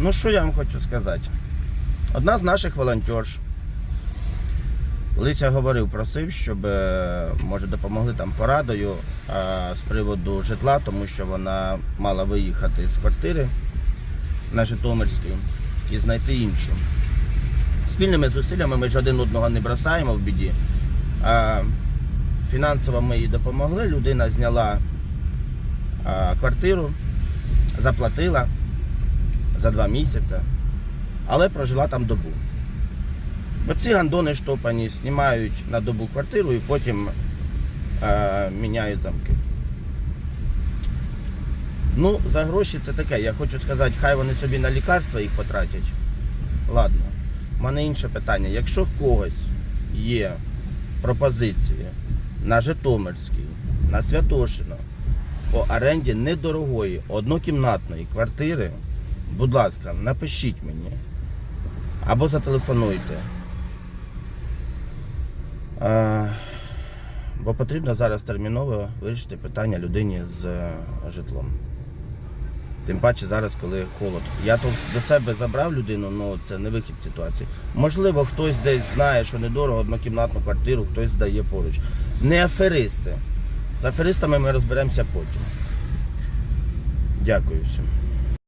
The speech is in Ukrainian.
Ну, що я вам хочу сказати? Одна з наших волонтерш. Лися говорив, просив, щоб е, може допомогли там порадою е, з приводу житла, тому що вона мала виїхати з квартири на Житомирській і знайти іншу. Спільними зусиллями ми ж один одного не бросаємо в біді. А фінансово ми їй допомогли. Людина зняла а, квартиру, заплатила за два місяці, але прожила там добу. Бо ці гандони штопані знімають на добу квартиру і потім е, міняють замки. Ну, за гроші це таке. Я хочу сказати, хай вони собі на лікарства їх потратять. Ладно. У мене інше питання. Якщо в когось є пропозиції на Житомирській, на Святошино по оренді недорогої однокімнатної квартири, будь ласка, напишіть мені або зателефонуйте. Е, бо потрібно зараз терміново вирішити питання людині з е, житлом. Тим паче зараз, коли холод. Я то до себе забрав людину, але це не вихід ситуації. Можливо, хтось десь знає, що недорого однокімнатну квартиру, хтось здає поруч. Не аферисти. З аферистами ми розберемося потім. Дякую всім.